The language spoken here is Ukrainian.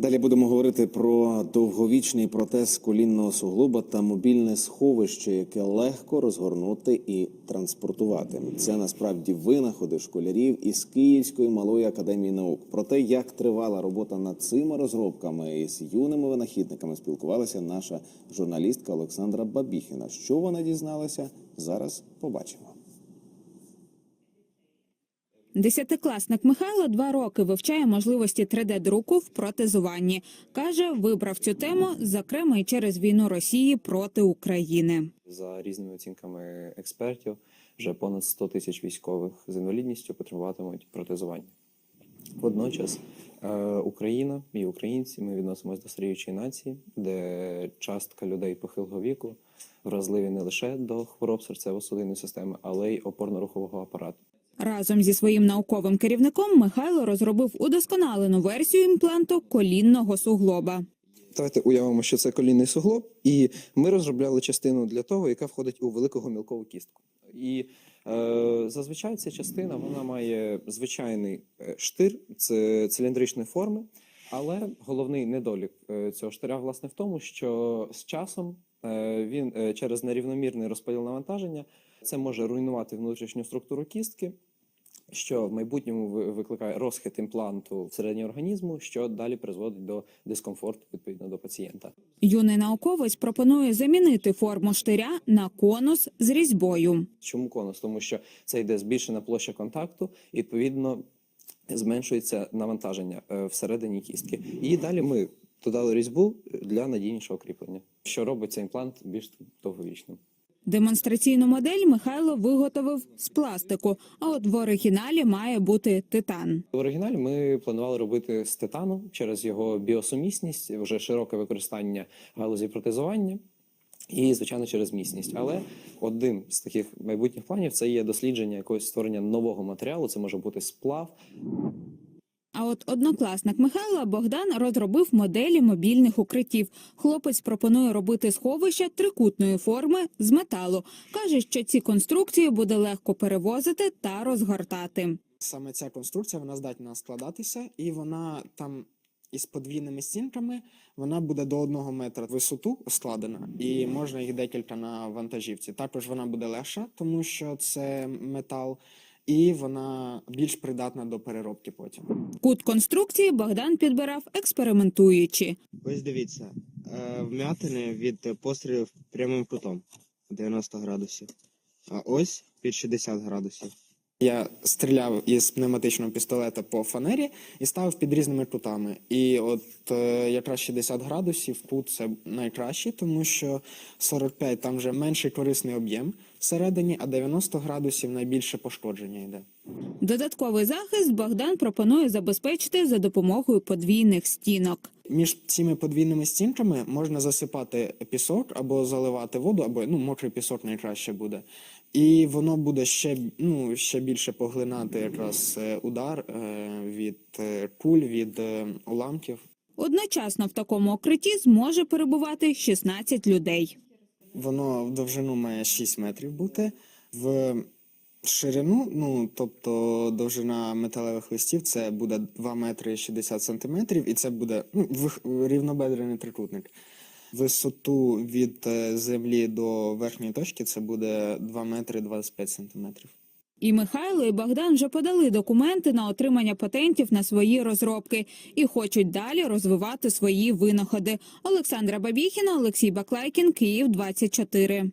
Далі будемо говорити про довговічний протез колінного суглоба та мобільне сховище, яке легко розгорнути і транспортувати. Це насправді винаходи школярів із Київської малої академії наук. Про те, як тривала робота над цими розробками із юними винахідниками, спілкувалася наша журналістка Олександра Бабіхіна. Що вона дізналася? Зараз побачимо. Десятикласник Михайло два роки вивчає можливості 3D-друку в протезуванні. Каже, вибрав цю тему, зокрема і через війну Росії проти України. За різними оцінками експертів, вже понад 100 тисяч військових з інвалідністю потребуватимуть протезування. Водночас е, Україна і українці ми відносимося до старіючої нації, де частка людей похилого віку вразливі не лише до хвороб серцево-судинної системи, але й опорно-рухового апарату. Разом зі своїм науковим керівником Михайло розробив удосконалену версію імпланту колінного суглоба. Давайте уявимо, що це колінний суглоб, і ми розробляли частину для того, яка входить у велику гомілкову кістку. І е, зазвичай ця частина вона має звичайний е, штир, це циліндричної форми, але головний недолік е, цього штиря власне в тому, що з часом е, він через нерівномірний розподіл навантаження це може руйнувати внутрішню структуру кістки. Що в майбутньому ви- викликає розхит імпланту всередині організму, що далі призводить до дискомфорту відповідно до пацієнта. Юний науковець пропонує замінити форму штиря на конус з різьбою. Чому конус? Тому що це йде збільшена площа контакту, і відповідно зменшується навантаження е, всередині кістки. І далі ми додали різьбу для надійнішого кріплення, що робить цей імплант більш довговічним. Демонстраційну модель Михайло виготовив з пластику, а от в оригіналі має бути титан. В оригіналі ми планували робити з титану через його біосумісність, вже широке використання галузі протезування. І, звичайно, через міцність. Але один з таких майбутніх планів це є дослідження якогось створення нового матеріалу. Це може бути сплав, А от однокласник Михайла Богдан розробив моделі мобільних укриттів. Хлопець пропонує робити сховища трикутної форми з металу. каже, що ці конструкції буде легко перевозити та розгортати. Саме ця конструкція вона здатна складатися, і вона там із подвійними стінками вона буде до одного метра висоту складена, і можна їх декілька на вантажівці. Також вона буде легша, тому що це метал, і вона більш придатна до переробки потім. Кут конструкції Богдан підбирав експериментуючи. Ось дивіться, е, вмятини від пострілів прямим кутом 90 градусів. А ось під 60 градусів. Я стріляв із пневматичного пістолета по фанері і ставив під різними кутами. І от е, якраз 60 градусів кут це найкраще, тому що 45 там вже менший корисний об'єм всередині, а 90 градусів найбільше пошкодження йде. Додатковий захист Богдан пропонує забезпечити за допомогою подвійних стінок. Між цими подвійними стінками можна засипати пісок або заливати воду, або ну, мокрий пісок найкраще буде. І воно буде ще, ну, ще більше поглинати якраз е, удар е, від е, куль, від уламків. Одночасно в такому укритті зможе перебувати 16 людей. Воно в довжину має 6 метрів бути. В ширину, ну тобто довжина металевих листів, це буде 2 метри 60 сантиметрів, і це буде ну, рівнобедрений трикутник. Висоту від е, землі до верхньої точки це буде 2 метри 25 сантиметрів. І Михайло, і Богдан вже подали документи на отримання патентів на свої розробки і хочуть далі розвивати свої винаходи. Олександра Бабіхіна, Олексій Баклайкін, Київ 24.